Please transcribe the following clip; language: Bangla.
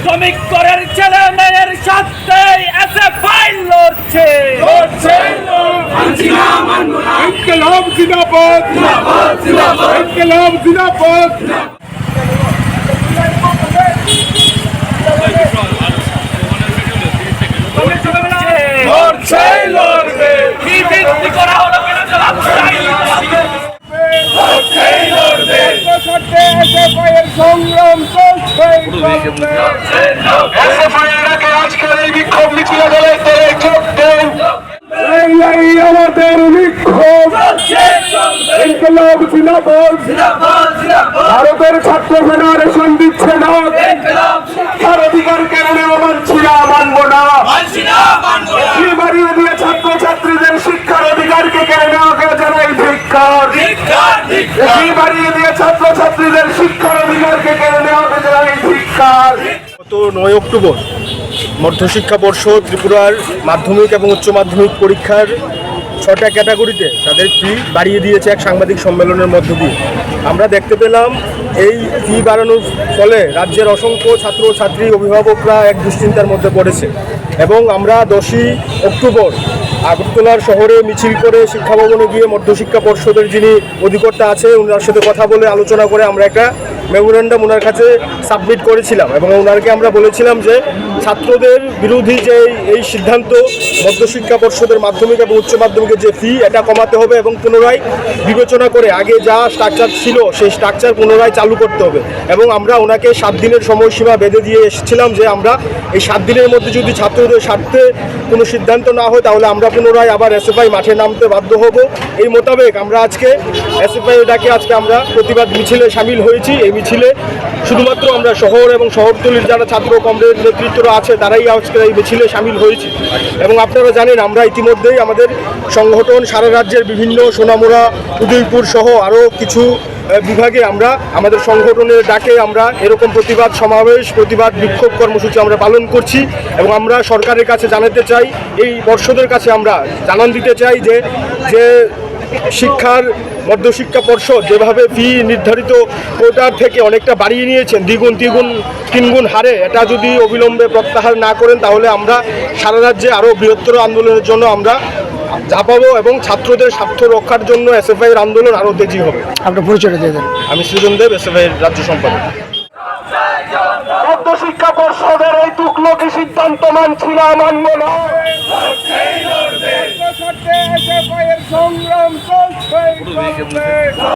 শ্রমিক করের ছেলে মেয়ের সাথে এসে ফাইল লড়ছে ইনকলাব জিন্দাবাদ ইনকলাব জিন্দাবাদ লড়ছে লড়বে কি বৃদ্ধি করা হলো কেন সাথে এসে পায়ের সংগ্রাম চলছে চলবে আজকের এই বিক্ষোভ মিছিল দলের দলে এই আমাদের বিক্ষোভ। ইনকলাব ভারতের ছাত্র ফেডারেশন দিচ্ছে না। তার অধিকার কেড়ে মানছি না মানব না। কি বাড়িয়ে দিয়ে ছাত্র ছাত্রীদের শিক্ষার অধিকারকে কেড়ে নেওয়াকে জানাই ধিক্কার কি বাড়িয়ে দিয়ে ছাত্র শিক্ষার অধিকারকে কেড়ে জানাই ধিক্কার গত নয় অক্টোবর মধ্যশিক্ষা পর্ষদ ত্রিপুরার মাধ্যমিক এবং উচ্চ মাধ্যমিক পরীক্ষার ছটা ক্যাটাগরিতে তাদের ফি বাড়িয়ে দিয়েছে এক সাংবাদিক সম্মেলনের মধ্য দিয়ে। আমরা দেখতে পেলাম, এই ফি বাড়ানোর ফলে রাজ্যের অসংখ্য ছাত্র ছাত্রী, অভিভাবকরা এক দুশ্চিন্তার মধ্যে পড়েছে। এবং আমরা দশই অক্টোবর আগরতলার শহরে মিছিল করে শিক্ষা ভবনে গিয়ে মধ্যশিক্ষা পর্ষদের যিনি অধিকর্তা আছে ওনার সাথে কথা বলে আলোচনা করে আমরা একটা মেমোরেন্ডাম ওনার কাছে সাবমিট করেছিলাম এবং ওনারকে আমরা বলেছিলাম যে ছাত্রদের বিরোধী যে এই- সিদ্ধান্ত, মধ্যশিক্ষা পর্ষদের মাধ্যমিক এবং উচ্চ মাধ্যমিকের যে ফি এটা কমাতে হবে এবং পুনরায় বিবেচনা করে আগে যা স্ট্রাকচার ছিল, সেই স্ট্রাকচার পুনরায় চালু করতে হবে। এবং আমরা ওনাকে সাত দিনের সময়সীমা বেঁধে দিয়ে এসেছিলাম যে আমরা এই সাত দিনের মধ্যে যদি ছাত্রদের স্বার্থে কোনো সিদ্ধান্ত না হয়, তাহলে আমরা পুনরায় আবার এসএফআই মাঠে নামতে বাধ্য হব। এই মোতাবেক আমরা আজকে এসএফআই ডাকে আজকে আমরা প্রতিবাদ মিছিলে সামিল হয়েছি। এই মিছিলে শুধুমাত্র আমরা শহর এবং শহরতলির যারা ছাত্র কমরেড নেতৃত্বরা আছে, তারাই আজকে এই মিছিলে সামিল হয়েছি। এবং আপনারা জানেন, আমরা ইতিমধ্যেই আমাদের সংগঠন সারা রাজ্যের বিভিন্ন সোনামুড়া, উদয়পুর সহ আরও কিছু বিভাগে আমরা আমাদের সংগঠনের ডাকে আমরা এরকম প্রতিবাদ সমাবেশ, প্রতিবাদ বিক্ষোভ কর্মসূচি আমরা পালন করছি এবং আমরা সরকারের কাছে জানাতে চাই, এই পর্ষদের কাছে আমরা জানান দিতে চাই যে যে শিক্ষার মধ্যশিক্ষা পর্ষদ যেভাবে ফি নির্ধারিত কোটার থেকে অনেকটা বাড়িয়ে নিয়েছেন দ্বিগুণ তিগুণ তিনগুণ হারে এটা যদি অবিলম্বে প্রত্যাহার না করেন তাহলে আমরা সারা রাজ্যে আরও বৃহত্তর আন্দোলনের জন্য আমরা ঝাঁপাবো এবং ছাত্রদের স্বার্থ রক্ষার জন্য এসএফআই এর আন্দোলন আরও তেজি হবে। আপনার পরিচয়টা দিয়ে দেন। আমি সৃজন দেব এসএফআই এর রাজ্য সম্পাদক। মধ্যশিক্ষা পর্ষদের এই তুকলকি সিদ্ধান্ত মানছি না মানব না। চলবে